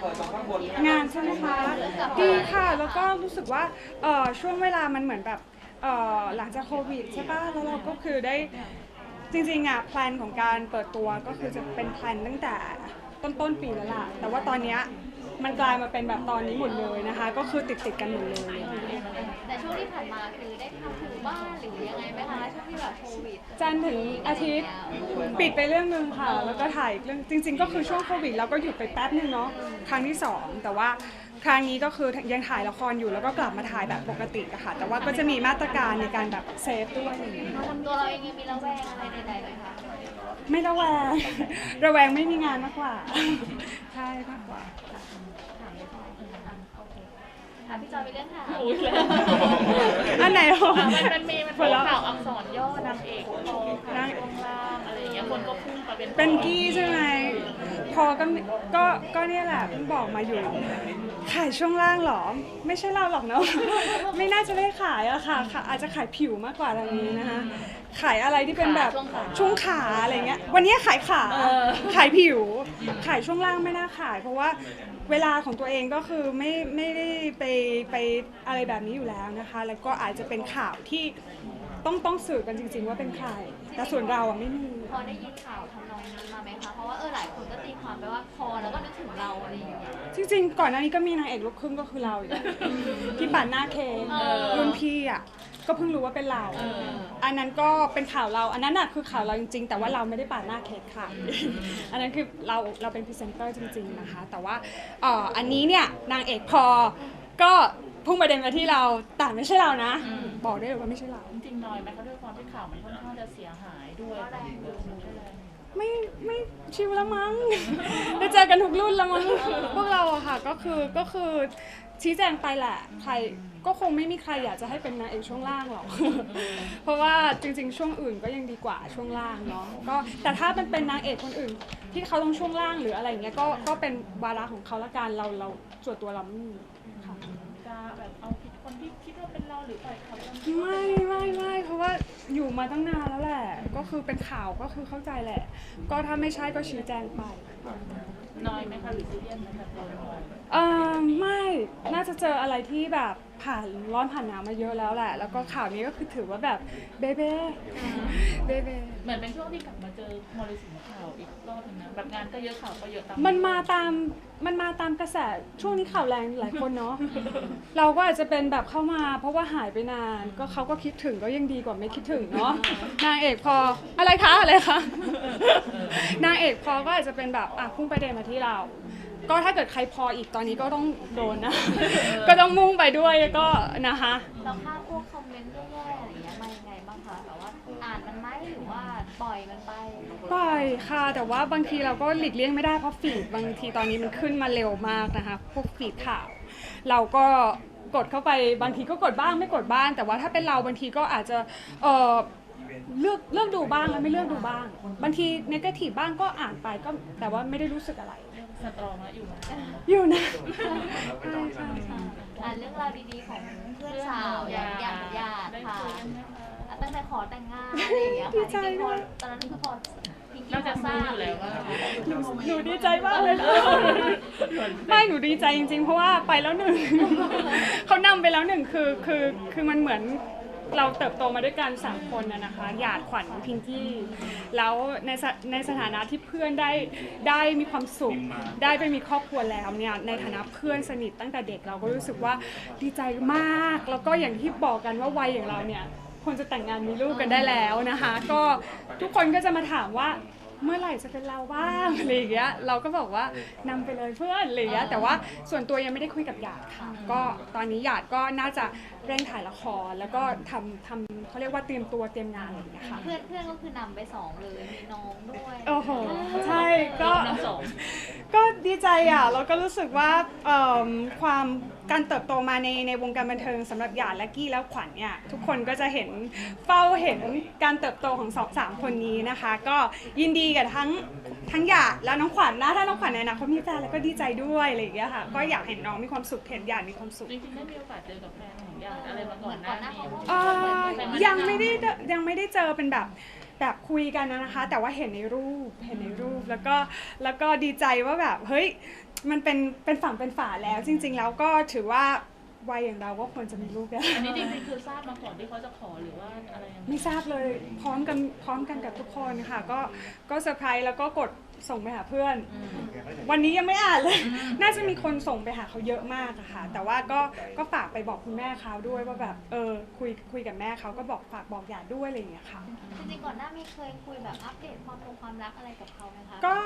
เปิดตรงข้างบนงานใช่ไหมคะดีค่ะแล้วก็รู้สึกว่าเอ่อช่วงเวลามันเหมือนแบบเอ่อหลังจากโควิดใช่ป่ะแล้วเราก็คือได้จริงๆอะแพลนของการเปิดตัวก็คือจะเป็นแพลนตั้งแต่ต้นต้นๆปีแล้วล่ะแต่ว่าตอนเนี้ย มันกลายมาเป็นแบบตอนนี้หมดเลยนะคะ ก็คือติดติดๆกันหมดเลย แต่ช่วงที่ผ่านมาคือได้ทำถึงบ้านหรือยังไงไหมคะช่วงที่แบบโควิด จันทร์ถึงอาทิตย์ปิดไปเรื่องหนึ่งค่ะ แล้วก็ถ่ายอีกเรื่องจริง ๆ ก็คือช่วงโควิดเราก็หยุดไปแป๊บนึงเนาะครั้งที่สองแต่ว่าครั้งนี้ก็คือยังถ่ายละครอยู่แล้วก็กลับมาถ่ายแบบปกติอะค่ะ แต่ว่าก็จะมีมาตรการในการแบบเซฟด้วยอะไรอย่างเงี้ย ตัวเราเองยังมีระแวงอะไรใดๆไหมคะไม่ระแวง ระแวงไม่มีงานมากกว่า ใช่มากกว่า ถามพี่จอยไปเรื่องค่ะอุ้ยเลยอันไหนหรออะมันมันมีมันเป็นข่าวอักษรย่อนางเอกพอค่ะนางช่วงล่างอะไรอย่างเงี้ยคนก็พุ่งไปเป็น เป็นกี้ใช่ไหมพ อก็ก็ก็เนี่ยแหละเพิ่งบอกมาอยู่ ขายช่วงล่างเหรอ ไม่ใช่เราหรอกเนาะ ไม่น่าจะได้ขายอะค่ะค่ะ อาจจะขายผิวมากกว่าทางนี้นะคะ ขายอะไรที่เป็นแบบช่วงขาอะไรเงี้ย วันนี้ขายขา ขายผิว ขายช่วงล่างไม่น่าขาย เพราะว่าเวลาของตัวเองก็คือไม่ไม่ได้ไปไปอะไรแบบนี้อยู่แล้วนะคะ แล้วก็อาจจะเป็นข่าวที่ ต้องต้องสื่อกันจริง ๆ ว่าเป็นใคร แต่ส่วนเราอะไม่มี พอได้ยินข่าวทำนองนี้มาไหมคะ เพราะว่าเออหลายคนก็ตีความไปว่าพอแล้วก็นึกถึงเราอะไรอย่างเงี้ย จริงๆ ก่อนหน้านี้ก็มีนางเอกลูกครึ่งก็คือเราอยู่แล้วที่ปั่นหน้าเค้กรุ่นพี่อะก็เพิ่งรู้ว่าเป็นเรา อันนั้นก็เป็นข่าวเรา อันนั้นน่ะคือข่าวเราจริงๆ แต่ว่าเราไม่ได้ปั่นหน้าเค้กค่ะ อันนั้นคือเราเราเป็นพรีเซนเตอร์จริง ๆนะคะ แต่ว่าเอ่ออันนี้เนี่ยนางเอกพอก็ พุ่งประเด็นมาที่เราแต่ไม่ใช่เรานะบอกได้เลยว่าไม่ใช่เรา จริงๆน้อยไหมคะด้วยความที่ข่าวมันค่อนข้างจะเสียหายด้วยเออมันก็แรงไม่ไม่ชิวแล้วมั้ง ได้เจอกันทุกรุ่นแล้วมั้งพวกเราอะค่ะก็คือก็คือชี้แจงไปแหละใครก็คงไม่มีใครอยากจะให้เป็นนางเอกช่วงล่างหรอก เพราะว่าจริงๆ ช่วงอื่นก็ยังดีกว่าช่วงล่างเนาะก็แต่ถ้ามันเป็นนางเอกคนอื่น ที่เขาต้องช่วงล่างหรืออะไรอย่างเงี้ยก็ก็เป็นวาระของเขาละกันเราเราส่วนตัวเราไม่มีค่ะ จะแบบเอาผิดคนที่คิดว่าเป็นเราหรือปล่อยเขาจะไม่ไม่ไม่เพราะว่าอยู่มาตั้งนานแล้วแหละ ก็คือเป็นข่าวก็คือเข้าใจแหละ ก็ถ้าไม่ใช่ก็ชี้แจงไปน้อยไหมคะหรือซีเรียสไหมแบบเราน้อยเออไม่น่าจะเจออะไรที่แบบ ผ่านร้อนผ่านหนาวมาเยอะแล้วแหละ แล้วก็ข่าวนี้ก็คือถือว่าแบบเบเบ้เบเบ้ เหมือนเป็นช่วงที่กลับมาเจอมรสุมข่าวอีกรอบหนึงนะแบบงานก็เยอะข่าวก็เยอะตามมันมาตาม มันมาตามกระแสช่วงนี้ข่าวแรงหลายคนเนาะ เราก็อาจจะเป็นแบบเข้ามา เพราะว่าหายไปนาน ก็เขาก็คิดถึงก็ยังดีกว่าไม่คิดถึงเนาะ นางเอกพออะไรคะอะไรคะ นางเอกพอก็อาจจะเป็นแบบอะพุ่งประเด็นมาที่เรา ก็ถ้าเกิดใครพออีกตอนนี้ก็ต้องโดนนะ ก็ต้องมุ่งไปด้วยก็นะคะเราค่าพวกคอมเมนต์แย่ๆอะไรอย่างเงี้ยมายังไงบ้างคะแบบว่าอ่านมันไหมหรือว่าปล่อยมันไปปล่อยค่ะ แต่ว่าบางทีเราก็หลีกเลี่ยงไม่ได้เพราะฟีดบางทีตอนนี้มันขึ้นมาเร็วมากนะคะ พวกฟีดข่าว เราก็กดเข้าไปบางทีก็กดบ้างไม่กดบ้าง แต่ว่าถ้าเป็นเราบางทีก็อาจจะเออเลือกเลือกดูบ้างแล้วไม่เลือกดูบ้าง บางทีนกาทีฟบ้างก็อ่านไปก็แต่ว่าไม่ได้รู้สึกอะไร สตรองแล้วอยู่นะอยู่นะ อ่านเรื่องราวดีๆของเพื่อนสาวอย่างอย่างญาติได้ค่ะคุยกันไหมคะ อะตั้งแต่ขอแต่งงานอะไรอย่างเงี้ยค่ะจริงๆพอตอนนั้นคือพอพิงกี้น่าพจะอทรู้ราอบยู่แล้วว่า หนูหนูดีใจมากเลยนะไม่หนูดีใจจริง ๆ เพราะว่าไปแล้วหนึ่ง เขานำไปแล้วหนึ่งคือคือคือมันเหมือน เราเติบโตมาด้วยกันสามคนนะนะคะ หยาดขวัญพิงกี้ แล้วในสในสถานะที่เพื่อนได้ได้มีความสุข ได้ไปมีครอบครัวแล้วเนี่ย ในฐานะเพื่อนสนิทตั้งแต่เด็กเราก็รู้สึกว่าดีใจมาก แล้วก็อย่างที่บอกกันว่าวัยอย่างเราเนี่ยควรจะแต่งงานมีลูกกันได้แล้วนะคะ ก็ทุกคนก็จะมาถามว่า เมื่อไหร่จะเป็นเราบ้างอะไรอย่างเงี้ยเราก็บอกว่านำไปเลยเพื่อนอะไรอย่างเงี้ยแต่ว่าส่วนตัวยังไม่ได้คุยกับหยาดค่ะ ก็ตอนนี้หยาดก็น่าจะเร่งถ่ายละครแล้วก็ทำทำเขาเรียกว่าเตรียมตัวเตรียมงานอะไรอย่างเงี้ยค่ะ เพื่อนเพื่อนก็คือนำไปสองเลยมีน้องด้วย โอ้โห ใช่ก็ทั้งสองก็ ดีใจอะแล้วก็รู้สึกว่าเอิ่มความการเติบโตมาในในวงการบันเทิงสำหรับหยาดและกี้แล้วขวัญเนี่ยทุกคนก็จะเห็นเฝ้าเห็นการเติบโตของสองสามคนนี้นะคะ ก็ยินดีกับทั้งทั้งหยาดและน้องขวัญนะถ้าน้องขวัญในอนาคตมีแฟนแล้วก็ดีใจด้วยอะไรอย่างเงี้ยค่ะก็อยากเห็นน้องมีความสุขเห็นหยาดมีความสุข จริงๆได้มีโอกาสเจอกับแฟนของญาติอะไรมาก่อนหน้านี้ เอ่อยังไม่ได้ยังไม่ได้เจอเป็นแบบ แบบคุยกันนะนะคะ แต่ว่าเห็นในรูปเห็นในรูปแล้วก็แล้วก็ดีใจว่าแบบเฮ้ยมันเป็นเป็นฝั่งเป็นฝาแล้ว จริง ๆ แล้วก็ถือว่าวัยอย่างเราก็ควรจะมีลูกแล้วอันนี้จริงๆคือทราบมาก่อนที่เขาจะขอหรือว่าอะไรยังไงไม่ทราบเลยพร้อมกันพร้อมกันกับทุกคนค่ะ ก็ก็เซอร์ไพรส์แล้วก็กด ส่งไปหาเพื่อนอืมวันนี้ยังไม่อ่านเลยอืมน่าจะมีคนส่งไปหาเขาเยอะมากอะค่ะ แต่ว่าก็ก็ฝากไปบอกคุณแม่เขาด้วยว่าแบบเออคุยคุยกับแม่เขาก็บอกฝากบอกอย่าด้วยอะไรอย่างเงี้ยค่ะ จริงๆก่อนหน้ามีเคยคุยแบบอัปเดตความรงความรักอะไรกับเขาไหมคะ ก็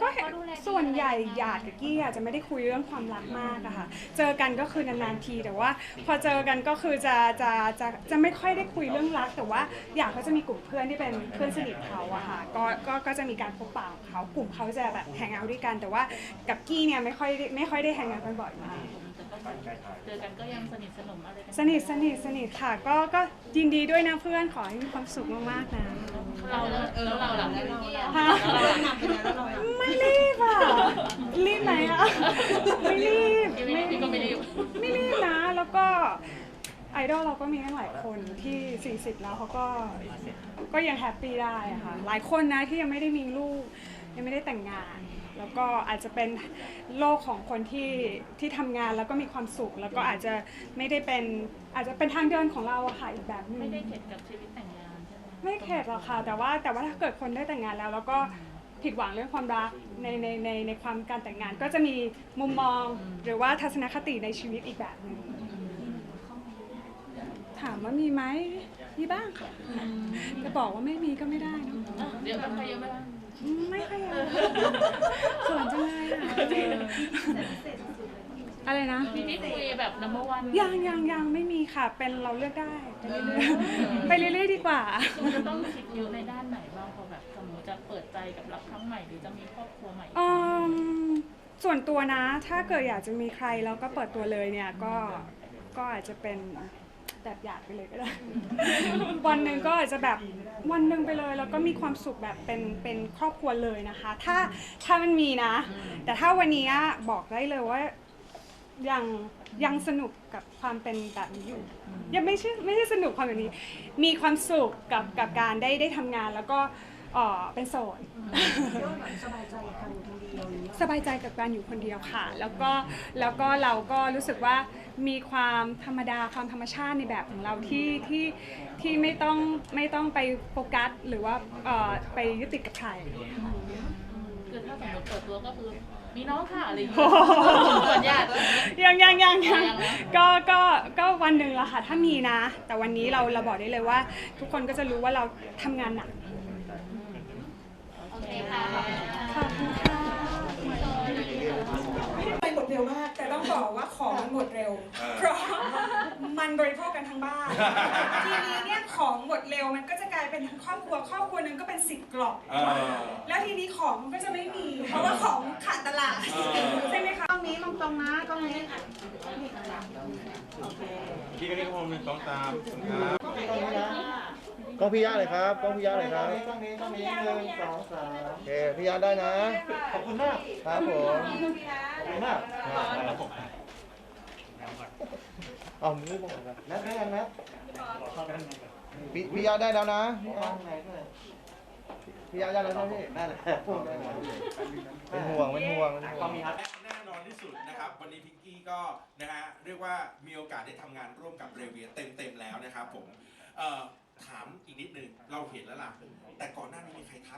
ก็เห็นเขาดูแลดีส่วนใหญ่อะไรอย่างหเงี้ยายดกับกี้อาจจะไม่ได้คุยเรื่องความรักมากอะค่ะ เจอกันก็คือนานๆทีแต่ว่า พอเจอกันก็คือจะจะจะจะไม่ค่อยได้คุยเรื่องรัก แต่ว่าอยากเขาจะมีกลุ่มเพื่อนที่เป็นเพื่อนสนิทเขาอะค่ะก็ก็ก็จะมีการพบปะของเขากลุ่มเขาจะแบบแฮงเอาท์ด้วยกัน แต่ว่ากับกี้เนี่ยไม่ค่อยได้ไม่ค่อยได้แฮงเอาท์กันบ่อยมากแต่ก็เจอกันก็ยังสนิทสนมอะไรกันสนิทสนิทสนิทค่ะ ก็ก็ยินดีด้วยนะเพื่อนขอให้มีความสุขมากๆนะ เราแล้วเราหลังฮะไม่รีบอะ รีบไหนอะ ไม่รีบพี่ไม่พี่ก็ไม่รีบ ไม่รีบนะ แล้วก็ไอดอลเราก็มีตั้งหลายคนที่ 40 แล้วเขาก็ก็ยังแฮปปี้ได้อะค่ะ หลายคนนะที่ยังไม่ได้มีลูก ยังไม่ได้แต่งงาน แล้วก็อาจจะเป็นโลกของคนที่ที่ทำงานแล้วก็มีความสุข แล้วก็อาจจะไม่ได้เป็นอาจจะเป็นทางเดินของเราอะค่ะอีกแบบหนึง ไม่ได้เข็ดกับชีวิตแต่ง ไหมไม่เข็ดหรอกค่ะ แต่ว่าแต่ว่าถ้าเกิดคนได้แต่งงานแล้ว แล้วก็ผิดหวังเรื่องความรักในในในในความการแต่งงานก็จะมีมุมมองหรือว่าทัศนคติในชีวิตอีกแบบหนึ่งถามว่ามีไหมมีบ้างค่ะจะบอกว่าไม่มีก็ไม่ได้เนอะเดี๋ยวมันใครเยอะไหมล่ะอืมไม่ค่อยอะเขินจังเลยอะ อะไรนะ มีที่คุยแบบ number one ยังยังยังไม่มีค่ะ เป็นเราเลือกได้ ไปเรื่อยๆไปเรื่อยๆดีกว่ามันจะต้องคิดเยอะในด้านไหนบ้างพอแบบสมมติจะเปิดใจกับรักครั้งใหม่หรือจะมีครอบครัวใหม่อืมส่วนตัวนะ ถ้าเกิดอยากจะมีใครแล้วก็เปิดตัวเลยเนี่ยก็ก็อาจจะเป็นแบบอยากไปเลยก็ได้ วันหนึ่งก็อาจจะแบบวันหนึ่งไปเลย แล้วก็มีความสุขแบบเป็นเป็นครอบครัวเลยนะคะ ถ้าถ้ามันมีนะ แต่ถ้าวันนี้บอกได้เลยว่า ยังยังสนุกกับความเป็นแบบนี้อยู่ ยังไม่ใช่ไม่ใช่สนุกความแบบนี้ มีความสุขกับกับการได้ได้ทำงานแล้วก็เอ่อเป็นโสดสบายใจกับการอยู่คนเดียวค่ะ แล้วก็แล้วก็เราก็รู้สึกว่ามีความธรรมดาความธรรมชาติในแบบของเราที่ที่ที่ไม่ต้องไม่ต้องไปโฟกัสหรือว่าเอ่อไปยึดติดกับใคร คือถ้าสมมติเปิดตัวก็คือ มีน้องค่ะอะไรอย่างโอ้เงี้ยโหส่วนญาติยังยังยังยังยังนะ ก็ก็ก็วันหนึ่งละค่ะถ้ามีนะ แต่วันนี้เราเราบอกได้เลยว่า ทุกคนก็จะรู้ว่าเราทำงานหนัก โอเคค่ะ ขอบคุณค่ะไปหมดเร็วมาก แต่ต้องบอกว่าของมันหมดเร็วเพราะมันบริโภคกันทั้งบ้าน ทีนี้เนี่ยของหมดเร็วมันก็จะกลายเป็นทั้งครอบครัวครอบครัวหนึงก็เป็นสิบกล่อง เออ แล้วทีนี้ของมันก็จะไม่มี เพราะว่าของขาดตลาดเออ ใช่ไหมคะตรงนี้ตรงตรงนะตรงนี้พี่ก็นี่ก็พงหนึ่งสองสามครับ กล้องพี่ย่าเลยครับกล้องพี่ย่าเลยครับต้องนี้ต้องนี้หนึ่งสองสามโอเคพี่ย่าได้นะ ขอบคุณมากครับผมขอบคุณมากเอามือบอกกันแมทได้ยังแมทพี่พี่ย่าได้แล้วนะข้างในด้วยพี่ย่าได้แล้วนะพี่ได้เลยเป็นห่วงเป็นห่วงเป็นห่วก็งมีครับแน่นอนที่สุดนะครับวันนี้พิงกี้ก็นะฮะเรียกว่ามีโอกาสได้ทำงานร่วมกับเรเวียเต็มๆแล้วนะครับผมเอ่อ ถามอีกนิดนึงเราเห็นแล้วล่ะ แต่ก่อนหน้านี้มีใครทัก